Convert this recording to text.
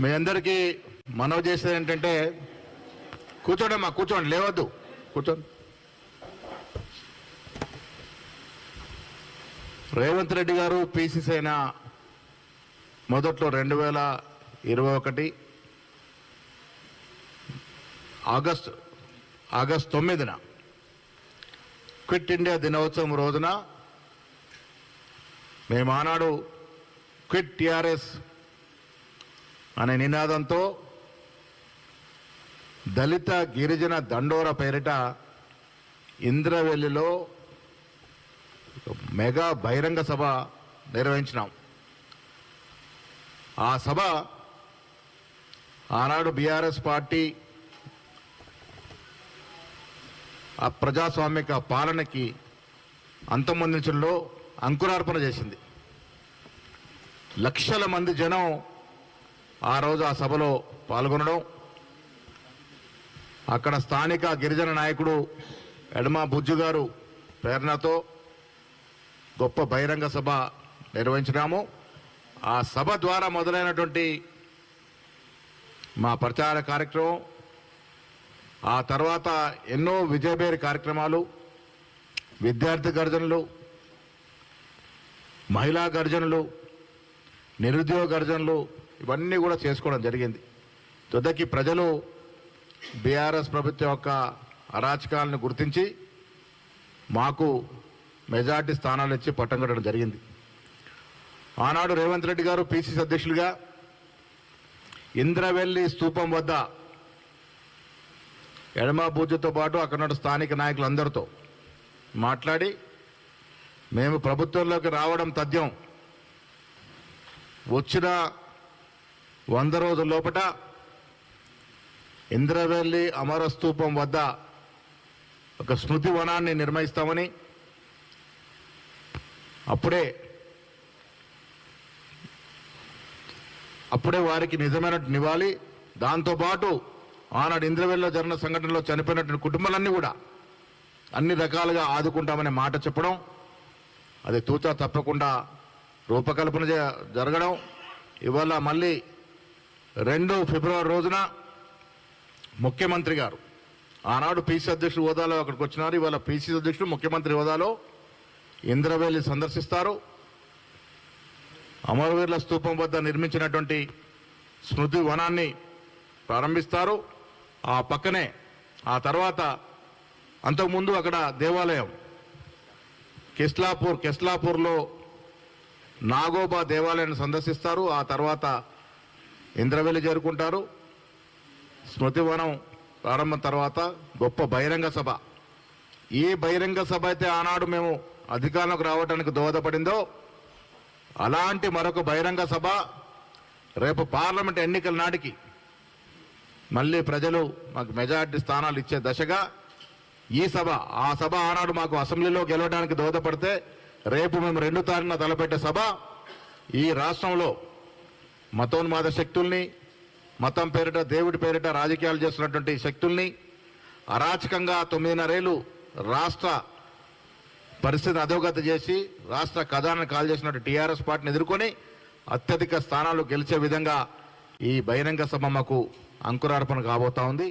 మీ అందరికీ మనవి చేసేది ఏంటంటే కూర్చోండమ్మా కూర్చోండి లేవద్దు. కూర్చోండి. రేవంత్ రెడ్డి గారు పీసీసీ అయిన మొదట్లో రెండు వేల ఇరవై ఒకటి ఆగస్ట్ ఆగస్ట్ తొమ్మిదిన క్విట్ ఇండియా దినోత్సవం రోజున మేము ఆనాడు క్విట్ టిఆర్ఎస్ అనే నినాదంతో దళిత గిరిజన దండోర పేరిట ఇంద్రవెల్లిలో మెగా బహిరంగ సభ నిర్వహించినాం. ఆ సభ ఆనాడు బీఆర్ఎస్ పార్టీ ఆ ప్రజాస్వామిక పాలనకి అంతమొందించడంలో అంకురార్పణ చేసింది. లక్షల మంది జనం ఆ రోజు ఆ సభలో పాల్గొనడం. అక్కడ స్థానిక గిరిజన నాయకుడు ఎడమ బుజ్జు గారు ప్రేరణతో గొప్ప బహిరంగ సభ నిర్వహించినాము. ఆ సభ ద్వారా మొదలైనటువంటి మా ప్రచార కార్యక్రమం ఆ తర్వాత ఎన్నో విజయబేరి కార్యక్రమాలు విద్యార్థి గర్జనలు మహిళా గర్జనలు నిరుద్యోగ గర్జనలు ఇవన్నీ కూడా చేసుకోవడం జరిగింది. తుదకి ప్రజలు బీఆర్ఎస్ ప్రభుత్వం యొక్క అరాచకాలను గుర్తించి మాకు మెజార్టీ స్థానాలు ఇచ్చి పట్టం కట్టడం జరిగింది. ఆనాడు రేవంత్ రెడ్డి గారు పిసిసి అధ్యక్షులుగా ఇంద్రవెల్లి స్తూపం వద్ద ఎడమ పూజతో పాటు అక్కడ స్థానిక నాయకులందరితో మాట్లాడి మేము ప్రభుత్వంలోకి రావడం తథ్యం. వచ్చిన వంద రోజుల లోపట ఇంద్రవెల్లి అమరస్తూపం వద్ద ఒక స్మృతి వనాన్ని నిర్మిస్తామని అప్పుడే అప్పుడే వారికి నిజమైన నివాలి దాంతోపాటు ఆనాడు ఇంద్రవెల్లిలో జరిగిన సంఘటనలో చనిపోయినటువంటి కుటుంబాలన్నీ కూడా అన్ని రకాలుగా ఆదుకుంటామనే మాట చెప్పడం అది తూచా తప్పకుండా రూపకల్పన జ- జరగడం. ఇవాళ మళ్ళీ రెండు ఫిబ్రవరి రోజున ముఖ్యమంత్రి గారు ఆనాడు పీసీ అధ్యక్షుడు హోదాలో అక్కడికి వచ్చినారు. ఇవాళ పీసీ అధ్యక్షుడు ముఖ్యమంత్రి హోదాలో ఇంద్రవేలి సందర్శిస్తారు. అమరవీరుల స్థూపం వద్ద నిర్మించినటువంటి స్మృతి వనాన్ని ప్రారంభిస్తారు. ఆ పక్కనే ఆ తర్వాత అంతకుముందు అక్కడ దేవాలయం కెస్లాపూర్ కెస్లాపూర్లో నాగోబా దేవాలయాన్ని సందర్శిస్తారు. ఆ తర్వాత ఇంద్రవెల్లి చేరుకుంటారు. స్మృతివనం ప్రారంభం తర్వాత గొప్ప బహిరంగ సభ. ఏ బహిరంగ సభ అయితే ఆనాడు మేము అధికారంలోకి రావడానికి దోహదపడిందో అలాంటి మరొక బహిరంగ సభ రేపు పార్లమెంట్ ఎన్నికల నాటికి మళ్ళీ ప్రజలు మాకు మెజారిటీ స్థానాలు ఇచ్చే దశగా ఈ సభ ఆ సభ ఆనాడు మాకు అసెంబ్లీలో గెలవడానికి దోహదపడితే రేపు మేము రెండు తారీఖున తలపెట్టే సభ ఈ రాష్ట్రంలో మతోన్మాద శక్తుల్ని మతం పేరిట దేవుడి పేరిట రాజకీయాలు చేస్తున్నటువంటి శక్తుల్ని అరాచకంగా తొమ్మిదిన్నరేళ్ళు రాష్ట్ర పరిస్థితిని అధోగతి చేసి రాష్ట్ర ఖజానాను కాల్ చేసినట్టు టీఆర్ఎస్ పార్టీని ఎదుర్కొని అత్యధిక స్థానాలు గెలిచే విధంగా ఈ బహిరంగ సభ మాకు అంకురార్పణ కాబోతా ఉంది.